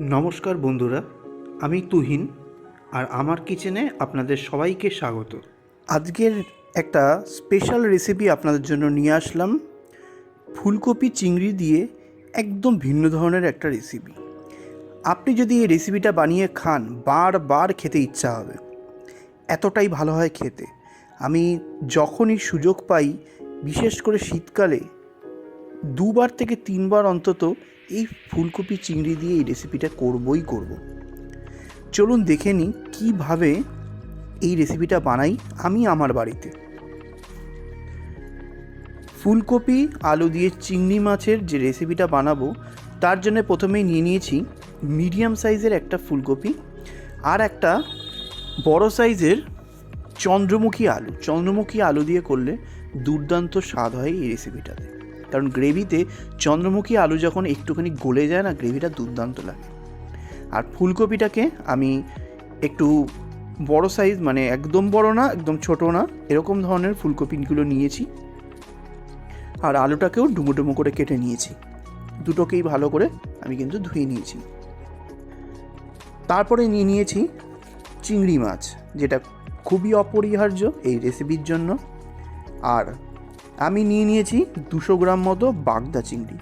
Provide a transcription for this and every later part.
নমস্কার বন্ধুরা, আমি তুহিন আর আমার কিচেনে আপনাদের সবাইকে স্বাগত। আজকের একটা স্পেশাল রেসিপি আপনাদের জন্য নিয়ে আসলাম। ফুলকপি চিংড়ি দিয়ে একদম ভিন্ন ধরনের একটা রেসিপি আপনি যদি এই রেসিপিটা বানিয়ে খান, বারবার খেতে ইচ্ছা হবে। এতটাই ভালো হয় খেতে। আমি যখনই সুযোগ পাই, বিশেষ করে শীতকালে দুবার থেকে তিনবার অন্তত এই ফুলকপি চিংড়ি দিয়ে এই রেসিপিটা করবই করব। চলুন দেখে নিই কীভাবে এই রেসিপিটা বানাই আমি আমার বাড়িতে। ফুলকপি, আলু দিয়ে চিংড়ি মাছের যে রেসিপিটা বানাবো, তার জন্য প্রথমেই নিয়ে নিয়েছি মিডিয়াম সাইজের একটা ফুলকপি আর একটা বড় সাইজের চন্দ্রমুখী আলু। চন্দ্রমুখী আলু দিয়ে করলে দুর্দান্ত স্বাদ হয় এই রেসিপিটাতে কারণ গ্রেভিতে চন্দ্রমুখী আলু যখন একটুখানি গলে যায় না, গ্রেভিটা দুর্দান্ত লাগে। আর ফুলকপিটাকে আমি একটু বড় সাইজ মানে একদম বড় না, একদম ছোট না, এরকম ধরনের ফুলকপিগুলো নিয়েছি। আর আলুটাকেও ডুমো ডুমো করে কেটে নিয়েছি। দুটোকেই ভালো করে আমি কিন্তু ধুয়ে নিয়েছি। তারপরে নিয়ে নিয়েছি চিংড়ি মাছ, যেটা খুবই অপরিহার্য এই রেসিপির জন্য। আর আমি নিয়ে নিয়েছি দুশো গ্রাম মতো বাগদা চিংড়ি।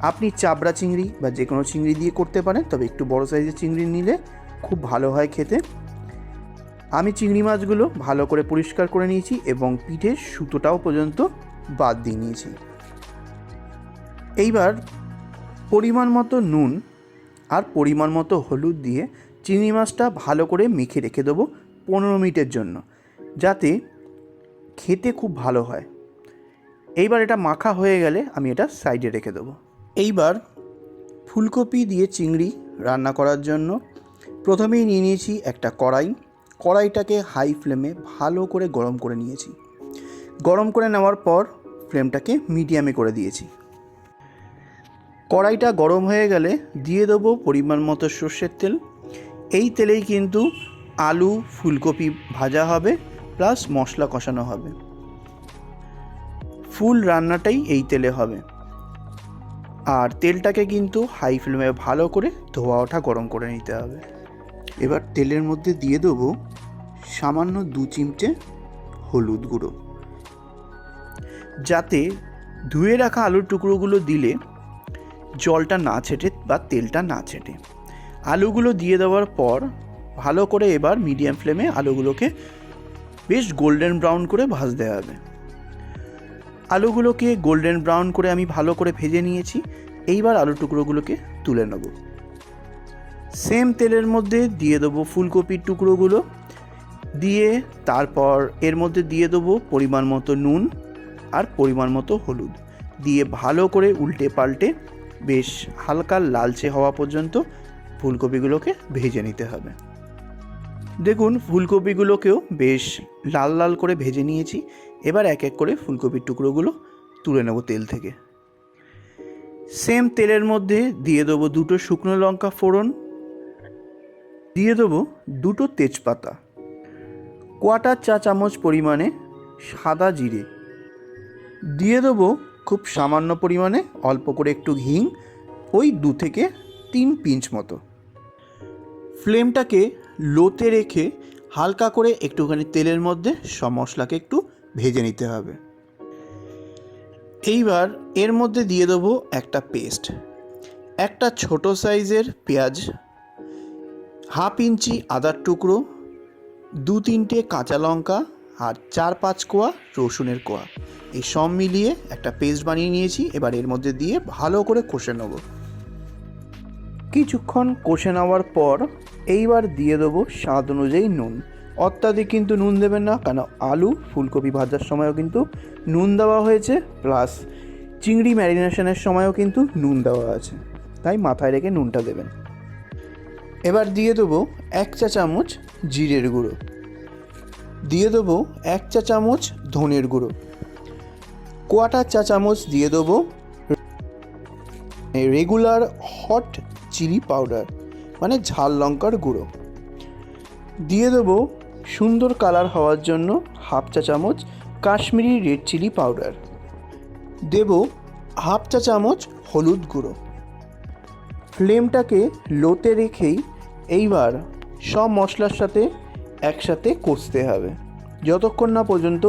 আপনি চাবড়া চিংড়ি বা যে কোনো চিংড়ি দিয়ে করতে পারেন, তবে একটু বড় সাইজের চিংড়ি নিলে খুব ভালো হয় খেতে। আমি চিংড়ি মাছগুলো ভালো করে পরিষ্কার করে নিয়েছি এবং পিঠের সুতোটাও পর্যন্ত বাদ দিয়ে নিয়েছি। এইবার পরিমাণ মতো নুন আর পরিমাণ মতো হলুদ দিয়ে চিংড়ি মাছটা ভালো করে মেখে রেখে দেবো পনেরো মিনিটের জন্য, যাতে খেতে খুব ভালো হয়। এইবার এটা মাখা হয়ে গেলে আমি এটা সাইডে রেখে দেবো। এইবার ফুলকপি দিয়ে চিংড়ি রান্না করার জন্য প্রথমেই নিয়ে নিয়েছি একটা কড়াই। কড়াইটাকে হাই ফ্লেমে ভালো করে গরম করে নিয়েছি। গরম করে নেওয়ার পর ফ্লেমটাকে মিডিয়ামে করে দিয়েছি। কড়াইটা গরম হয়ে গেলে দিয়ে দেবো পরিমাণ মতো সর্ষের তেল। এই তেলেই কিন্তু আলু, ফুলকপি ভাজা হবে, প্লাস মশলা কষানো হবে। ফুল রান্নাটাই এই তেলে হবে। আর তেলটাকে কিন্তু হাই ফ্লেমে ভালো করে ধোয়া ওঠা গরম করে নিতে হবে। এবার তেলের মধ্যে দিয়ে দেবো সামান্য দু চিমটে হলুদ গুঁড়ো। যাতে ধুয়ে রাখা আলুর টুকরোগুলো দিলে জলটা না ছেটে বা তেলটা না ছেটে। আলুগুলো দিয়ে দেওয়ার পর ভালো করে এবার মিডিয়াম ফ্লেমে আলুগুলোকে বেশ গোল্ডেন ব্রাউন করে ভাজতে হবে। আলুগুলোকে গোল্ডেন ব্রাউন করে আমি ভালো করে ভেজে নিয়েছি। এইবার আলু টুকরোগুলোকে তুলে নেব। সেম তেলের মধ্যে দিয়ে দেবো ফুলকপির টুকরোগুলো। দিয়ে তারপর এর মধ্যে দিয়ে দেবো পরিমাণ মতো নুন আর পরিমাণ মতো হলুদ। দিয়ে ভালো করে উল্টে পাল্টে বেশ হালকা লালচে হওয়া পর্যন্ত ফুলকপিগুলোকে ভেজে নিতে হবে। দেখুন, ফুলকপিগুলোকেও বেশ লাল লাল করে ভেজে নিয়েছি। এবার এক এক করে ফুলকপির টুকরোগুলো তুলে নেব তেল থেকে। সেম তেলের মধ্যে দিয়ে দেবো দুটো শুকনো লঙ্কা ফোড়ন। দিয়ে দেবো দুটো তেজপাতা। কোয়াটার চা চামচ পরিমাণে সাদা জিরে। দিয়ে দেবো খুব সামান্য পরিমাণে অল্প করে একটু হিং ওই দু থেকে তিন পিঞ্চ মতো। ফ্লেমটাকে লোতে রেখে হালকা করে একটুখানি তেলের মধ্যে সব মশলাকে একটু ভেজে নিতে হবে। এইবার এর মধ্যে দিয়ে দেবো একটা পেস্ট। একটা ছোট সাইজের পেঁয়াজ, হাফ ইঞ্চি আদার টুকরো, দু তিনটে কাঁচা লঙ্কা আর চার পাঁচ কোয়া রসুনের কোয়া। এই সব মিলিয়ে একটা পেস্ট বানিয়ে নিয়েছি। এবার এর মধ্যে দিয়ে ভালো করে কষে নেব। কিছুক্ষণ কষে নেওয়ার পর এইবার দিয়ে দেবো স্বাদ অনুযায়ী নুন। অত্যাধিক কিন্তু নুন দেবেন না, কেন আলু, ফুলকপি ভাজার সময়ও কিন্তু নুন দেওয়া হয়েছে, প্লাস চিংড়ি ম্যারিনেশনের সময়ও কিন্তু নুন দেওয়া আছে, তাই মাথায় রেখে নুনটা দেবেন। এবার দিয়ে দেবো এক চা চামচ জিরের গুঁড়ো। দিয়ে দেবো এক চা চামচ ধনের গুঁড়ো। কোয়াটার চা চামচ দিয়ে দেবো রেগুলার হট চিলি পাউডার মানে ঝাল লঙ্কার গুঁড়ো। দিয়ে দেবো সুন্দর কালার হওয়ার জন্য হাফ চা চামচ কাশ্মীরি রেড চিলি পাউডার। দেব হাফ চা চামচ হলুদ গুঁড়ো। ফ্লেমটাকে লোতে রেখেই এইবার সব মশলার সাথে একসাথে কষতে হবে, যতক্ষণ না পর্যন্ত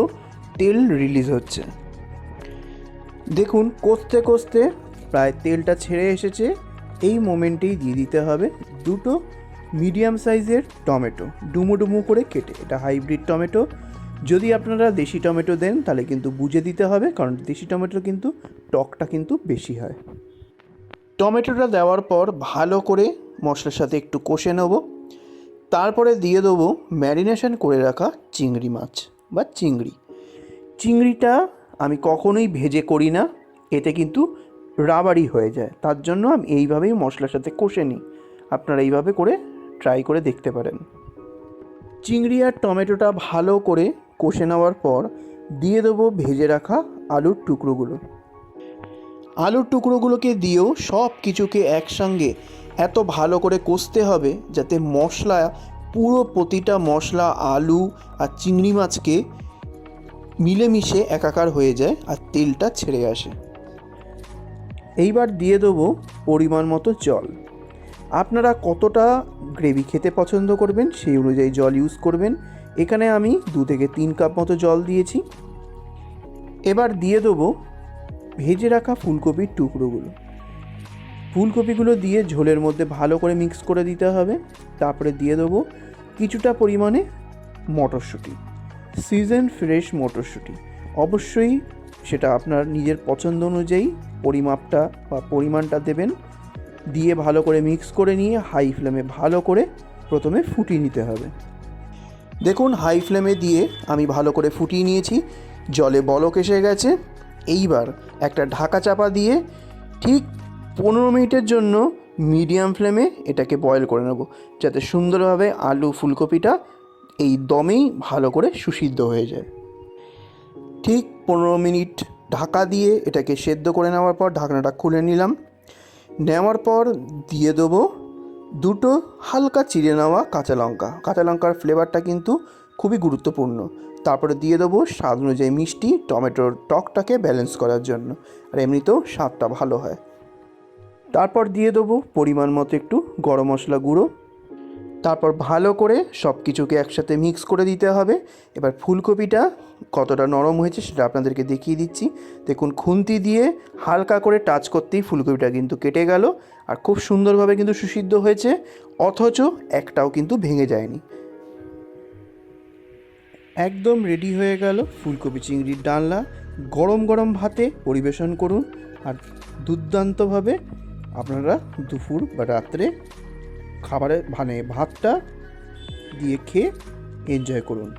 তেল রিলিজ হচ্ছে। দেখুন, কষতে কষতে প্রায় তেলটা ছেড়ে এসেছে। এই মোমেন্টেই দিয়ে দিতে হবে দুটো মিডিয়াম সাইজের টমেটো ডুমো ডুমো করে কেটে। এটা হাইব্রিড টমেটো। যদি আপনারা দেশি টমেটো দেন, তাহলে কিন্তু বুঝে দিতে হবে, কারণ দেশি টমেটো কিন্তু টকটা কিন্তু বেশি হয়। টমেটোটা দেওয়ার পর ভালো করে মশলার সাথে একটু কষে নেব। তারপরে দিয়ে দেবো ম্যারিনেশন করে রাখা চিংড়ি মাছ বা চিংড়ি। চিংড়িটা আমি কখনোই ভেজে করি না। এতে কিন্তু রাবারি হয়ে যায়। তার জন্য আমি এইভাবেই মশলার সাথে কষে নিই। আপনারা এইভাবে করে ট্রাই করে দেখতে পারেন। চিংড়ি আর টমেটোটা ভালো করে কষে নেওয়ার পর দিয়ে দেবো ভেজে রাখা আলুর টুকরোগুলো। আলুর টুকরোগুলোকে দিয়েও সব কিছুকে একসঙ্গে এত ভালো করে কষতে হবে যাতে মশলা, পুরো প্রতিটা মশলা, আলু আর চিংড়ি মাছকে মিলেমিশে একাকার হয়ে যায় আর তেলটা ছেড়ে আসে। এইবার দিয়ে দেবো পরিমাণ মতো জল। আপনারা কতটা গ্রেভি খেতে পছন্দ করবেন সেই অনুযায়ী জল ইউজ করবেন। এখানে আমি দু থেকে তিন কাপ মতো জল দিয়েছি। এবার দিয়ে দেবো ভেজে রাখা ফুলকপির টুকরোগুলো। ফুলকপিগুলো দিয়ে ঝোলের মধ্যে ভালো করে মিক্স করে দিতে হবে। তারপরে দিয়ে দেবো কিছুটা পরিমাণে মটরশুঁটি। সিজন ফ্রেশ মটরশুঁটি। অবশ্যই সেটা আপনার নিজের পছন্দ অনুযায়ী পরিমাপটা বা পরিমাণটা দেবেন, দিয়ে ভালো করে মিক্স করে নিয়ে হাই ফ্লেমে ভালো করে প্রথমে ফুটিয়ে নিতে হবে। দেখুন হাই ফ্লেমে দিয়ে আমি ভালো করে ফুটিয়ে নিয়েছি, জলে বলক এসে গেছে। এইবার একটা ঢাকা চাপা দিয়ে ঠিক পনেরো মিনিটের জন্য মিডিয়াম ফ্লেমে এটাকে বয়েল করে নেব, যাতে সুন্দরভাবে আলু ফুলকপিটা এই দমেই ভালো করে সুসিদ্ধ হয়ে যায়। ঠিক পনেরো মিনিট ঢাকা দিয়ে এটাকে সেদ্ধ করে নেওয়ার পর ঢাকনাটা খুলে নিলাম। নেওয়ার পর দিয়ে দেবো দুটো হালকা চিড়ে নেওয়া কাঁচা লঙ্কা। কাঁচা লঙ্কার ফ্লেভারটা কিন্তু খুবই গুরুত্বপূর্ণ। তারপরে দিয়ে দেবো স্বাদ অনুযায়ী মিষ্টি টমেটোর টকটাকে ব্যালেন্স করার জন্য। আর এমনিতেও স্বাদটা ভালো হয়। তারপর দিয়ে দেবো পরিমাণ মতো একটু গরম মশলা গুঁড়ো। তারপর ভালো করে সব কিছুকে একসাথে মিক্স করে দিতে হবে। এবার ফুলকপিটা কতটা নরম হয়েছে সেটা আপনাদেরকে দেখিয়ে দিচ্ছি। দেখুন, খুন্তি দিয়ে হালকা করে টাচ করতেই ফুলকপিটা কিন্তু কেটে গেল আর খুব সুন্দরভাবে কিন্তু সুসিদ্ধ হয়েছে, অথচ একটাও কিন্তু ভেঙে যায়নি। একদম রেডি হয়ে গেল ফুলকপি চিংড়ির ডালনা। গরম গরম ভাতে পরিবেশন করুন আর দুর্দান্তভাবে আপনারা দুপুর বা রাত্রে খাবারে মানে ভাতটা দিয়ে খেয়ে এনজয় করুন।